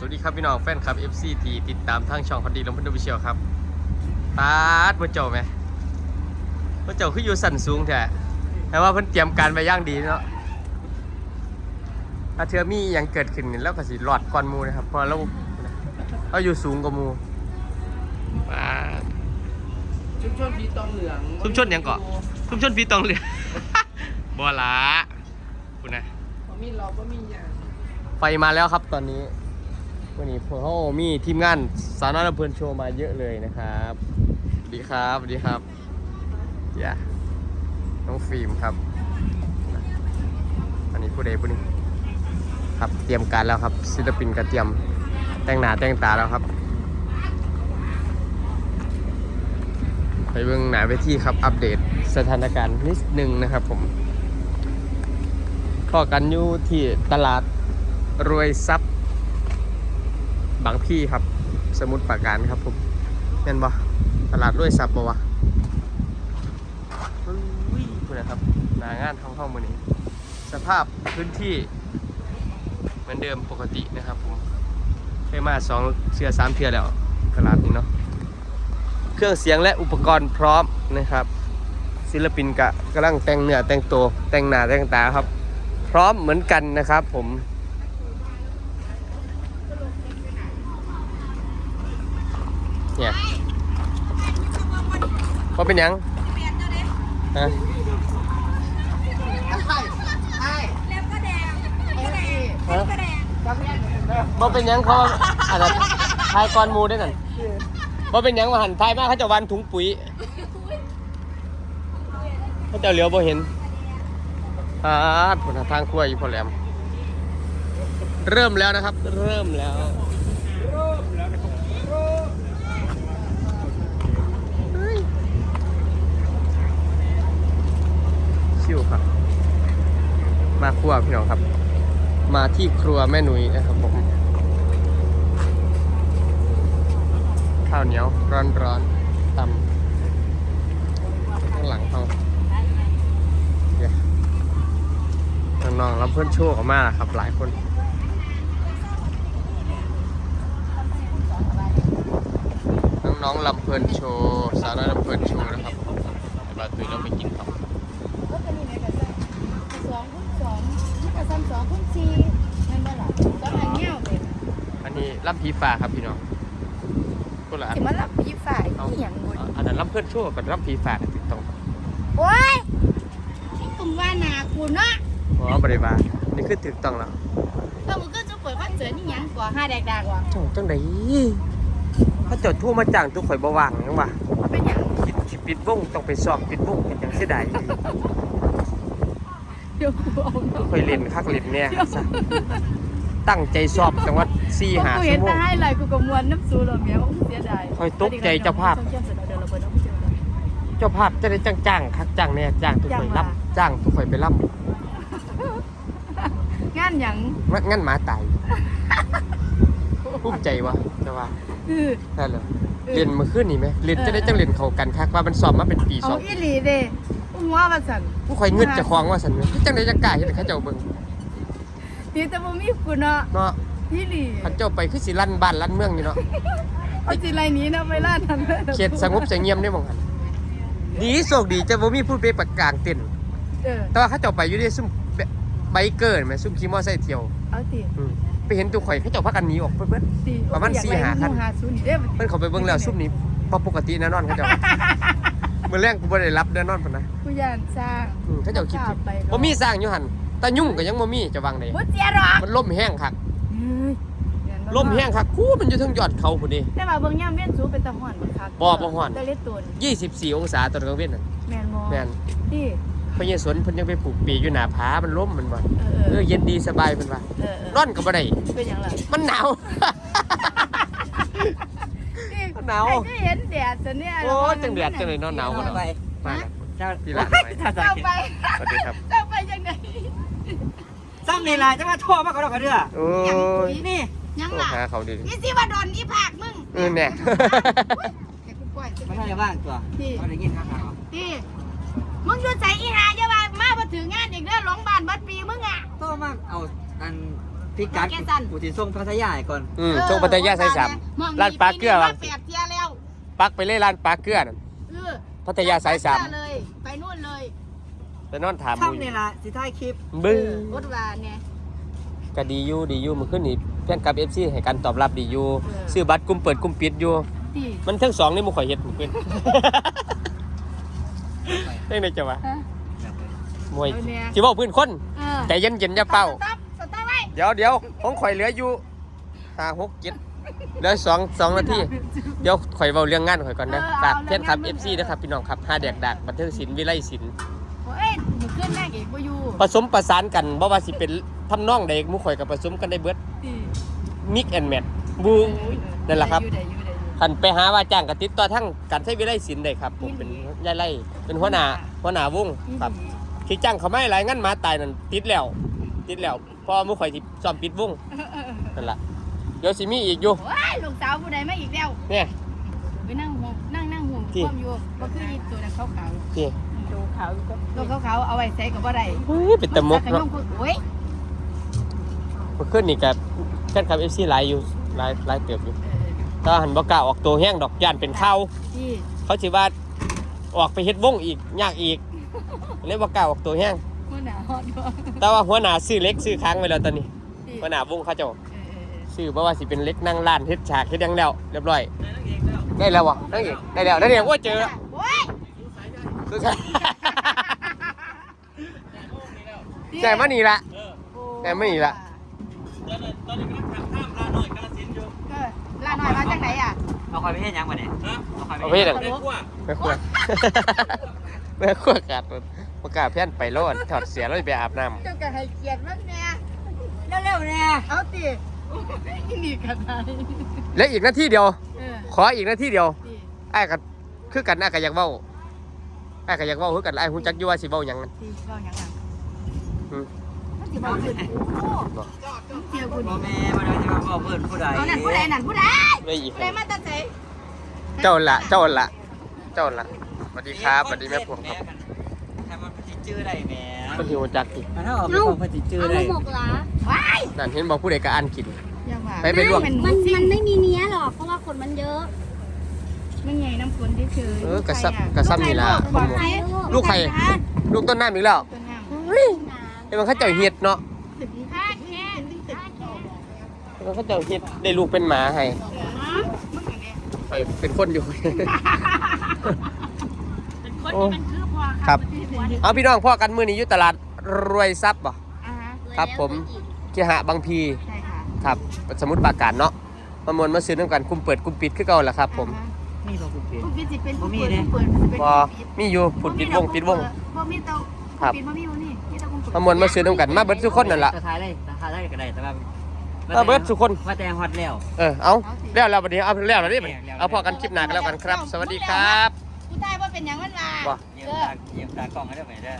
สวัสดีครับพี่น้องแฟนคลับ FC ที่ติดตามทางช่องคอนดีลำพันธ์วิเชียวครับตาดมาเจ้าไหมมาเจ้าคืออยู่สั่นสูงแท้แต่ว่าเพิ่นเตรียมการไปอย่างดีเนาะถ้าเธอมีอหยังเกิดขึ้นนี่แล้วก็สิรอดก่อนหมูนะครับเพราะเราเราอยู่สูงกว่าหมูปาดชุมชนผีตองเหลืองชุมชนหยังเกาะชุมชนพี่ตองเหลือบ่ละคุณนะบ่มีเราก็มีอย่างไฟมาแล้วครับตอนนี้ วันนี้พวกเขามีทีมงานสาวน้อยลำเพลินโชว์มาเยอะเลยนะครับสวัสดีครับสวัสดีครับอย่าน้องฟิล์มครับ อันนี้ผู้ใดผู้นี้ครับเตรียมการแล้วครับ ศิลปินก็เตรียมแต่งหน้าแต่งตาแล้วครับ ไปเบื้องหน้าเวทีครับ อัปเดตสถานการณ์นิดนึงนะครับผมพอกันอยู่ที่ตลาดรวยทรัพย บางพี่ครับ สมุทรปราการครับผมเห็นบ่ตลาดรวยทรัพย์บ่วะอุ้ยคุณนะครับหนางานท่องท่องมือนี้ สภาพพื้นที่ เหมือนเดิมปกตินะครับผมเคยมาสองเชือสามเทือแล้วตลาดนี้เนาะเครื่องเสียงและอุปกรณ์พร้อมนะครับ ศิลปินกะกำลังแต่งเนื้อแต่งตัวแต่งหน้าแต่งตาครับ พร้อมเหมือนกันนะครับผม เนี่ย ว่าเป็นหยังฮะใช่เล็บก็แดงก็แดงเล็บก็แดงจำแน่นเด้อว่าเป็นหยังเขาอันนั้นทายก้อนหมูได้นั่นว่าเป็นหยังมาหันทายมากเขาจะวันถุงปุ๋ยเขาจะเหลียวบ่เห็นอ่าผลทางขั้วอยู่พอแหลม เริ่มแล้วนะครับ เริ่มแล้ว ชิวครับ มา ครัวพี่น้องครับ มาที่ครัวแม่หนุ่ยนะครับผมข้าวเหนียวร้อนร้อนๆตำข้างหลังเขาเน้องๆรับเพื่อนโชว์ออกมาครับ หลายคนน้องๆลำเพลินโชว์ สาวน้อยลำเพลินโชว์นะครับเราตุยเราไปกินครับ ก็จะมีไหนกับสองคูณสองนี่กับซ้ำสองคูณสี่นั่นบ่ล่ะสองอันเงี้ยวเลย อันนี้ ลำผีฟ้าครับพี่น้องก็ละอันสิมารับพี่ฝ่ายเอาที่หยังบุญอันนั้นลำเพื่อนโชว์กับลำผีฟ้าติดตรงครับโอ้ยที่กลุ่มว่านากูเนาะอ๋อบริบาลนี่คือถูกต้องแล้วก็มึงก็จะเปิดคอนเสิร์ตนี่หยังกว่าห้าแดกดากว่ะจังจังไดถ้าเจดทั่วมาจ้างทุกข่อยบ่ว่างยังวะมันเป็นหยังคิดสิปิดวงต้องไปสอบปิดวงเป็นจังเสียดายเดี๋ยวกูเอาทุกข่อยเล่นคักเล่นเนี่ยซะตั้งใจสอบจังหวัด 4 5กูชั่เห็นวโมแต่งให้ไรกูก็มวนน้ำซูหรอเมียโอ้เสียดายคอยตกใจเจ้าภาพเจ้าเสือเดินระเบิดน้ำเสือเจ้าภาพจะได้จ้างจ้างคักจ้างเนี่ยจ้างทุกข่อยรับจ้างทุกข่อยไปรับงานหยังงั้นหมาตายภูมิใจวะจะว่าคือ ได้เลยเรียนมาขึ้นนี่ไหมเรียนจะได้จังเรียนเข้ากันคักว่ามันสอบมาเป็นปีสเอาองอีหลีเด้อุ้มว่าว่าสั่นผู้ข่อยเงึดจะคลองว่าสันเว้ยจังได้จังกล้าเฮ็ดให้เขาเจ้าเบิ่งตีแต่บ่มีกูเนาะ เนาะ อีหลีเขาเจ้าไปคือสิลั่นบ้านลั่นเมืองนี่เนาะเอาสิไรนี้นะเวลานั้นเลยเขตสงบสงเงียมได้บ่หันดีโชคดีจะบ่มีผู้ไปประกางเต้นเออแต่ว่าเขาเจ้าไปอยู่ในซุ่มไบเกอร์แม่ซุ่มขี่มอไซค์เที่ยวเอาตีอืมไปเห็นตัวข่อยเขาเจ้าพากันหนีออกเบิดตีประมาณสี่หาคัน หาศูนย์นี่เด้อๆเพิ่นเขาไปเบิ่งแล้วซุ่มนี้บ่ปกติแน่นอนเขาเจ้ามื้อแรงกูบ่ได้รับแน่นอนพุ่นนะกูย่านสร้างอืมเขาเจ้าคิดผิดไปเนาะบ่มีสร้างอยู่หั่นแต่ยุ่งก็ยังบ่มีจะวางได้ บ่เสียหรอกมันล่มแห้งคักเฮ้ยแนบ่ ล่มแห้งคักคูมันอยู่เทั้งยอดเขาพุ่นนี่ แต่ว่าเบิ่งย่ามเวียนสูงเป็นตะฮ้อนบ่คักบ่บ่ฮ้อน แต่เล็ดตัวนี่24 องศาตอนกลางเว้นน่ะแม่นบ่แม่นตีพญสนเพิ่นยังไปปลูกปีอยู่หน้าผามันล่มมันบ่เออเออเย็นดีสบายเพิ่นว่าเออเออร้อนก็บ่ได้เป็นหยังล่ะมันหนาวนี่หนาว ไอ้ก็เห็นแดดซะเนี่ยโอ้ยจังแดดจังเลยเนาะหนาวกว่าไปมาแล้วเจ้าพี่หลานไปเจ้าเจ้าไปสวัสดีครับเจ้าไปจังได๋ ซ้ำนี่ล่ะจะมาโทั่วมาก็ดอกกระเดือโอ้ยนี่ยังโทรล่ะหาเขาดิอีสิว่าดอนอีภาคมึงเออแน่ให้กูปล่อยสิไม่ใช่บ้านตัวเขาได้ยินข้างๆตีมึงอยู่ใจอีหาอย่าว่ามาบ่ถึงงานอีกเด้อหลงบ้านบัดปีมึงอะโตมากเอาอันพี่กัดแกสั่นกูสิส่งพัทยาให้ก่อนอืมช่วงปัตยาใส่สามมองร้านปลาเกลือปีวะนี้มแปดเที่ยแล้วปักไปเลยร้านปลาเกลือนั่นเออพัทยาสายสามปลเกลือเลยไปนู่นเลย ไปนอนถามหช่อมูงนี่ล่ะสิถ่ายคลิปบึ้งรถวานไง ก็ดีอยู่ดีอยู่มันขึ้นนี่เพื่อนกับเอฟซีให้การตอบรับดีอยู่เออ ซื้อบัตรกลุ่มเปิดกลุ่มปิดอยู่ที่มันทั้งสองนี่มันข่อยเฮ็ดมันเป็นเรื่องไหนจะวะฮะ มวยเอาเนี่ยสิบอกพื้นคนเออแต่เย็นเย็นๆอย่าเป้าสต๊อปสต๊อปไว้เดี๋ยวเดี๋ยวของข่อยเหลืออยู่ห้าหกเจ็ดเหลือสองสองนาที เดี๋ยวข่อยเว้าเรื่องงานข่อยก่อนนะฝากเพื่อนครับเอฟซีนะครับพี่น้องครับห้าแดกดักบันเทิงศิลป์วิไลศิลป์ โอ้ยหนูขึ้นแม่เอกบ่อยู่ผสมประสานกันบ่ว่าสิเป็นทำนองใดหมู่ข่อยกับผสมกันได้เบิดที่มิกแอนแมทบูนั่นแหละครับ ได้อยู่ได้อยู่ได้อยู่คันไปหาว่าจ้างกับติดต่อทั้งการใช้วิไลศิลป์ได้ครับ ผมเป็นยายไล่เป็นหัวหน้าหัวหน้าวงครับที่จ้างเขาไม่หลายงั้นหมาตายนั่นติดแล้ว ติดแล้วเพอหมู่ข่อยสิซ้อมปิดวงเออเออเออนั่นล่ะเดี๋ยวสิมีอีกอยู่โอ้ยลูกสาวผู้ใดมาอีกแล้วเนี่ย ไปนั่งห่วงนั่งนั่งห่วงที่ ความอยู่บ่คืออีตัวนั้นขาวนี่ ๆตัวขาวตัวขาวๆเอาไว้ใส่กับบ่ได้เฮ้ยเป็นตะมกนเนาะสัขยงพูดโอ้ยเมื่อคืนนี่กับแฟนคลับ FC หลายอยู่หลายหลายเติบอยู่เออถ้าหันบ่กล้าออกตัวแห้งดอกย่านเป็นข้าวที่เขาสิว่าออกไปเฮ็ดวงอีกยากอีกเลยบ่กล้าออกตัวแห้งมันหนาวฮอดบ่แต่ว่าหัวหน้าซื้อเหล็กซื้อค้างไว้แล้วตอนนี้ที่หัวหน้าวงเขาเจ้าเออเออเออซื้อบ่ว่าสิเป็นเหล็กนั่งร้านเฮ็ดฉากเฮ็ดหยังแล้วเรียบร้อยได้แล้ววะนั่งอีกได้แล้วได้แล้วว่าเจอแล้วโอ้ยคือ ใช่แจ่มานี่ละแต่ไม่มีละตอนนี้กำลังทำข้ามลาหน่อยกาลสินอยู่เออลาหน่อยมาจากไหนอะเอาคอยไปเฮ็ดหยังมาเนี่ยเอาคอยเอาไปเฮ็ดหยังแม่ครัวแม่ขวดแม่ขวดกัดมันประกล้าศเพี้ยนไปโลดถอดเสียแล้วไปอาบน้ำเจ้าก็ให้เกียรติมันแน่เร็วๆเนี่ยเอาติโอ้ยนี่กันไดและอีกนาทีเดียว เออขออีกนาทีเดียวที่ไอ้ายกันคือกันไอ้ายก็อยากเว้าไอ้ายก็อยากเว้าคือกันไอ้ายฮู้จักอยู่ว่าสิเว้าหยังนั้นที่เว้าหยังอะอืมมันสิเว้าขึ้นโอ้เจียวคุณพ่อแม่มาเลยที่ว่าพ่อเพื่อนผู้ใดเอานั่นผู้ใดนั่นผู้ใดได้อีกผู้ใดมาแตาไสเจ้าละเจ้าละเจ้าละสวัสดีครับสวัสดีแม่พวงครับทำมันพจิจื้อได้แหม่คนที่ฮู้จักอีกมันถ้าออกเป็นของพจิจื้อได้ว้ายนั่นเห็นบอกผู้ใดก็อ่านกินอย่าว่าไปไปลวกมันมันซิ่งมันไม่มีเนี้ยหรอกเพราะว่าคนมันเยอะ มันใหญ่น้ำฝนเฉยๆเออกระซับลูใคกระซับนี่ล่ะลูกใครบอกใครลูกใครลูกต้นน้ำอีกแล้วต้นน้ำเฮ้ยไอ้มันเขาเจ้าเฮ็ดเนาะตึกห้าแค่ตึกห้าแค่มันเขาเจ้าเฮ็ดได้ลูกเป็นหมาให้เออมันก็เนี่ยไปเป็นคนอยู่เป็นคนที่มันคือพอครับที่หัวเนี่ยเอาพี่น้องพ่อกันมือนี้อยู่ตลาดรวยทรัพย์บ่อ่าฮะครับผมเคหะบางพีใช่ค่ะครับสมุทรปราการเนาะมามวลมาซื้อน้ำกันคุมเปิดคุมปิดคือเก่าแหละครับผม อ่าฮะนี่เราคุณเปลี่ยนคุณปิดสิเป็นบ่ผู้มีเปิดเด้ผู้เปิดเป็นพอผู้ปิดมีอยู่ผุดปิดวงปิดวง บ่มีเตาครับ ปิดบ่มีบ่นี่มีแต่คุณเปิด มามวลมาซื้อน้ำกันมาเบิดทุกคนนั่นล่ะจะทายได้จะทายได้ก็ได้แต่ว่ามาเบิดทุกคนว่าแต่งฮอตแล้ว เออเอาแล้วแล้ววันนี้เอาแล้วแล้วนี่บัดนี้เอาพอกันคลิปหน้ากันแล้วกันครับ สวัสดีครับผู้ตายว่าเป็นหยังมันว่าบ่ เยี่ยมตาเยี่ยมตากล้องให้ได้ไหมเด้อ